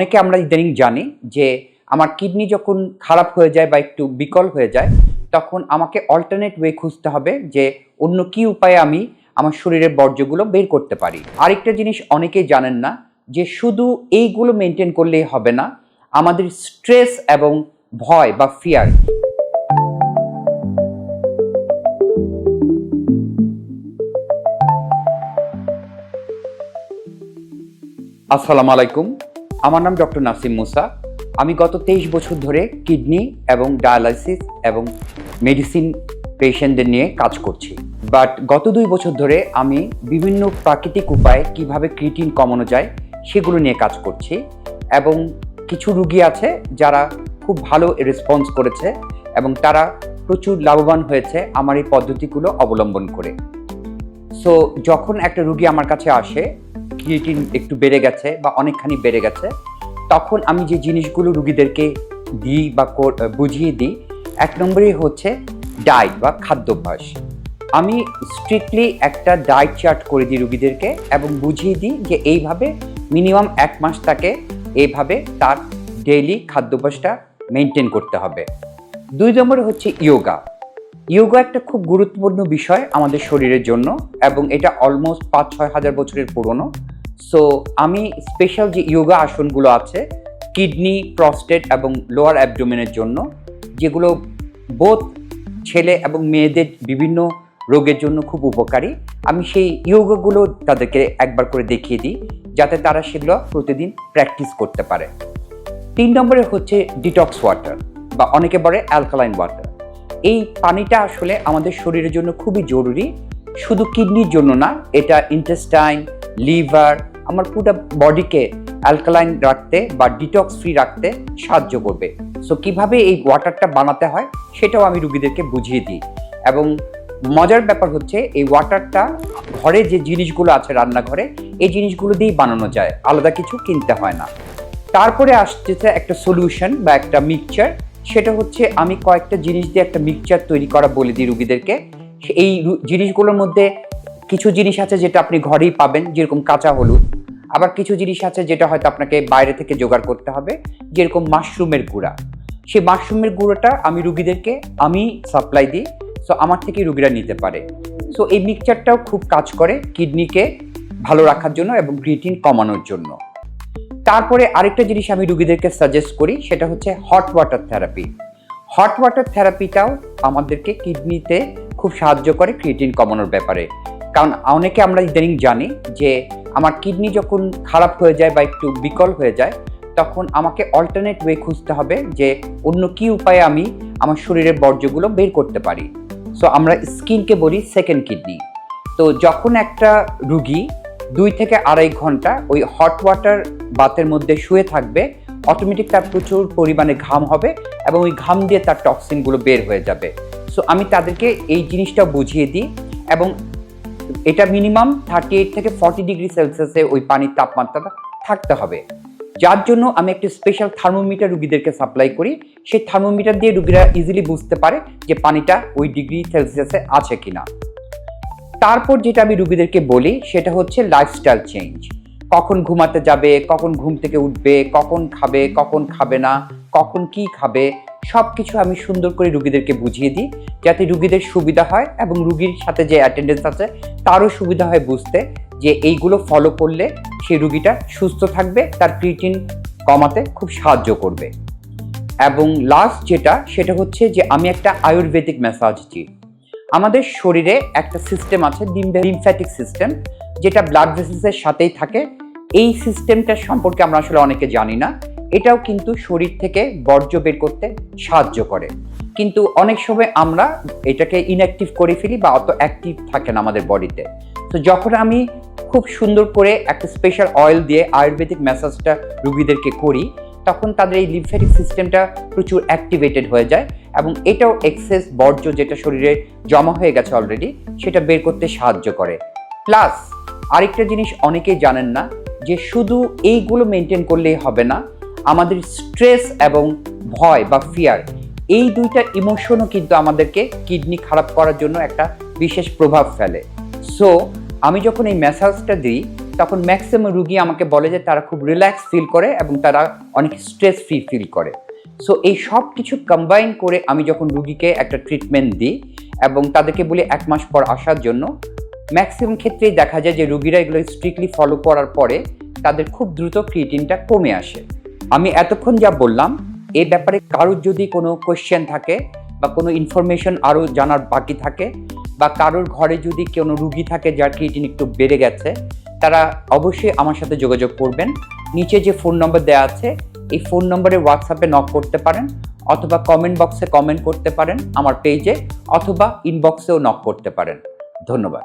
অনেকে আমরা ইদানিং জানি যে আমার কিডনি যখন খারাপ হয়ে যায় বা একটু বিকল হয়ে যায়, তখন আমাকে অল্টারনেট ওয়ে খুঁজতে হবে যে অন্য কি উপায়ে আমি আমার শরীরের বর্জ্যগুলো বের করতে পারি। আরেকটা জিনিস অনেকেই জানেন না যে শুধু এইগুলো মেনটেন করলেই হবে না, আমাদের স্ট্রেস এবং ভয় বা ফিয়ার আসসালামু আলাইকুম। আমার নাম ডক্টর নাসিম মুসা। আমি গত তেইশ বছর ধরে কিডনি এবং ডায়ালাইসিস এবং মেডিসিন পেশেন্টদের নিয়ে কাজ করছি। বাট গত দুই বছর ধরে আমি বিভিন্ন প্রাকৃতিক উপায়ে কীভাবে ক্রিটিন কমানো যায় সেগুলো নিয়ে কাজ করছি এবং কিছু রুগী আছে যারা খুব ভালো রেসপন্স করেছে এবং তারা প্রচুর লাভবান হয়েছে আমার এই পদ্ধতিগুলো অবলম্বন করে। সো যখন একটা রুগী আমার কাছে আসে ক্রিয়েটিন একটু বেড়ে গেছে বা অনেকখানি বেড়ে গেছে, তখন আমি যে জিনিসগুলো রুগীদেরকে দিই বা বুঝিয়ে দিই, এক নম্বরেই হচ্ছে ডায়েট বা খাদ্যাভ্যাস। আমি স্ট্রিক্টলি একটা ডায়েট চার্ট করে দিই রুগীদেরকে এবং বুঝিয়ে দিই যে এইভাবে মিনিমাম এক মাস তাকে এইভাবে তার ডেইলি খাদ্যাভ্যাসটা মেনটেন করতে হবে। দুই নম্বরে হচ্ছে ইয়োগা। ইয়োগা একটা খুব গুরুত্বপূর্ণ বিষয় আমাদের শরীরের জন্য এবং এটা অলমোস্ট পাঁচ ছয় হাজার বছরের পুরনো। সো আমি স্পেশাল যে ইয়োগা আসনগুলো আছে কিডনি প্রস্টেট এবং লোয়ার অ্যাবডোমেনের জন্য, যেগুলো বোধ ছেলে এবং মেয়েদের বিভিন্ন রোগের জন্য খুব উপকারী, আমি সেই ইয়োগাগুলো তাদেরকে একবার করে দেখিয়ে দিই, যাতে তারা সেগুলো প্রতিদিন প্র্যাকটিস করতে পারে। তিন নম্বরে হচ্ছে ডিটক্স ওয়াটার বা অনেকে বলে অ্যালকালাইন ওয়াটার এই পানিটা আসলে আমাদের শরীরের জন্য খুবই জরুরি, শুধু কিডনির জন্য না, এটা ইন্টেস্টাইন লিভার আমার পুরো বডিকে অ্যালকালাইন রাখতে বা ডিটক্স ফ্রি রাখতে সাহায্য করবে। সো কীভাবে এই ওয়াটারটা বানাতে হয় সেটাও আমি রুগীদেরকে বুঝিয়ে দিই। এবং মজার ব্যাপার হচ্ছে, এই ওয়াটারটা ঘরে যে জিনিসগুলো আছে রান্নাঘরে, এই জিনিসগুলো দিয়েই বানানো যায়। আলাদা কিছু কিনতে হয় না। তারপরে আসতেছে একটা সলিউশন বা একটা মিক্সচার সেটা হচ্ছে, আমি কয়েকটা জিনিস দিয়ে একটা মিক্সচার তৈরি করা বলে দিই রুগীদেরকে। এই জিনিসগুলোর মধ্যে কিছু জিনিস আছে যেটা আপনি ঘরেই পাবেন, যেরকম কাঁচা হলুদ। আবার কিছু জিনিস আছে যেটা হয়তো আপনাকে বাইরে থেকে জোগাড় করতে হবে, যেরকম মাশরুমের গুঁড়া। সেই মাশরুমের গুঁড়োটা আমি রুগীদেরকে, আমি সাপ্লাই দিই সো আমার থেকে রুগীরা নিতে পারে। সো এই মিক্সচারটাও খুব কাজ করে কিডনিকে ভালো রাখার জন্য এবং ক্রিটিন কমানোর জন্য। তারপরে আরেকটা জিনিস আমি রুগীদেরকে সাজেস্ট করি, সেটা হচ্ছে hot water therapy hot water থেরাপিটাও আমাদেরকে কিডনিতে খুব সাহায্য করে ক্রিয়েটিন কমানোর ব্যাপারে। কারণ অনেকে আমরা ইদানিং জানি যে আমার কিডনি যখন খারাপ হয়ে যায় বা একটু বিকল হয়ে যায়, তখন আমাকে অল্টারনেট ওয়ে খুঁজতে হবে যে অন্য কি উপায়ে আমি আমার শরীরের বর্জ্যগুলো বের করতে পারি। সো আমরা স্কিনকে বলি সেকেন্ড কিডনি তো যখন একটা রুগী দুই থেকে আড়াই ঘণ্টা ওই হট ওয়াটার বাতের মধ্যে শুয়ে থাকবে অটোমেটিক তার প্রচুর পরিমাণে ঘাম হবে এবং ওই ঘাম দিয়ে তার টক্সিনগুলো বের হয়ে যাবে। সো আমি তাদেরকে এই জিনিসটা বুঝিয়ে দিই এবং এটা মিনিমাম থার্টি এইট থেকে ফর্টি ডিগ্রি সেলসিয়াসে ওই পানির তাপমাত্রাটা থাকতে হবে। যার জন্য আমি একটা স্পেশাল থার্মোমিটার রুগীদেরকে সাপ্লাই করি। সেই থার্মোমিটার দিয়ে রুগীরা ইজিলি বুঝতে পারে যে পানিটা ওই ডিগ্রি সেলসিয়াসে আছে কিনা। তারপর যেটা আমি রুগীদেরকে বলি, সেটা হচ্ছে লাইফস্টাইল চেঞ্জ কখন ঘুমাতে যাবে, কখন ঘুম থেকে উঠবে, কখন খাবে কখন খাবে না, কখন কি খাবে সব কিছু আমি সুন্দর করে রুগীদেরকে বুঝিয়ে দিই, যাতে রুগীদের সুবিধা হয় এবং রুগীর সাথে যে অ্যাটেন্ডেন্স আছে, তারও সুবিধা হয় বুঝতে যে এইগুলো ফলো করলে সেই রুগীটা সুস্থ থাকবে, তার ক্রিটিন কমাতে খুব সাহায্য করবে। এবং লাস্ট যেটা, সেটা হচ্ছে যে আমি একটা আয়ুর্বেদিক ম্যাসাজ দিই। আমাদের শরীরে একটা সিস্টেম আছে লিমফ্যাটিক সিস্টেম যেটা ব্লাড ভেসেলসের সাথেই থাকে। এই সিস্টেমটা সম্পর্কে আমরা আসলে অনেকে জানি না। এটাও কিন্তু শরীর থেকে বর্জ্য বের করতে সাহায্য করে। কিন্তু অনেক সময় আমরা এটাকে ইনঅ্যাক্টিভ করে ফেলি বা অত অ্যাক্টিভ থাকে না আমাদের বডিতে। তো যখন আমি খুব সুন্দর করে একটা স্পেশাল অয়েল দিয়ে আয়ুর্বেদিক ম্যাসাজটা রুগীদেরকে করি, তখন তাদের এই লিমফ্যাটিক সিস্টেমটা প্রচুর অ্যাক্টিভেটেড হয়ে যায় এবং এটাও এক্সেস বর্জ্য যেটা শরীরে জমা হয়ে গেছে অলরেডি সেটা বের করতে সাহায্য করে। প্লাস আরেকটা জিনিস অনেকেই জানেন না যে শুধু এইগুলো মেনটেন করলেই হবে না আমাদের স্ট্রেস এবং ভয় বা ফিয়ার, এই দুইটা ইমোশনও কিন্তু আমাদেরকে কিডনি খারাপ করার জন্য একটা বিশেষ প্রভাব ফেলে। সো আমি যখন এই ম্যাসাজটা দিই, তখন ম্যাক্সিমাম রুগী আমাকে বলে যে তারা খুব রিল্যাক্স ফিল করে এবং তারা অনেক স্ট্রেস ফ্রি ফিল করে। সো এই সব কিছু কম্বাইন করে আমি যখন রুগীকে একটা ট্রিটমেন্ট দিই এবং তাদেরকে বলি এক মাস পর আসার জন্য ম্যাক্সিমাম ক্ষেত্রেই দেখা যায় যে রুগীরা এগুলো স্ট্রিক্টলি ফলো করার পরে তাদের খুব দ্রুত ক্রিয়েটিনটা কমে আসে। আমি এতক্ষণ যা বললাম, এ ব্যাপারে কারোর যদি কোনো কোয়েশ্চেন থাকে বা কোনো ইনফরমেশন আরও জানার বাকি থাকে বা কারোর ঘরে যদি কোনো রুগী থাকে যার ক্রিয়েটিন একটু বেড়ে গেছে, তারা অবশ্যই আমার সাথে যোগাযোগ করবেন। নিচে যে ফোন নম্বর দেওয়া আছে, এই ফোন নম্বরে হোয়াটসঅ্যাপে নক করতে পারেন অথবা কমেন্ট বক্সে কমেন্ট করতে পারেন আমার পেজে অথবা ইনবক্সেও নক করতে পারেন। ধন্যবাদ।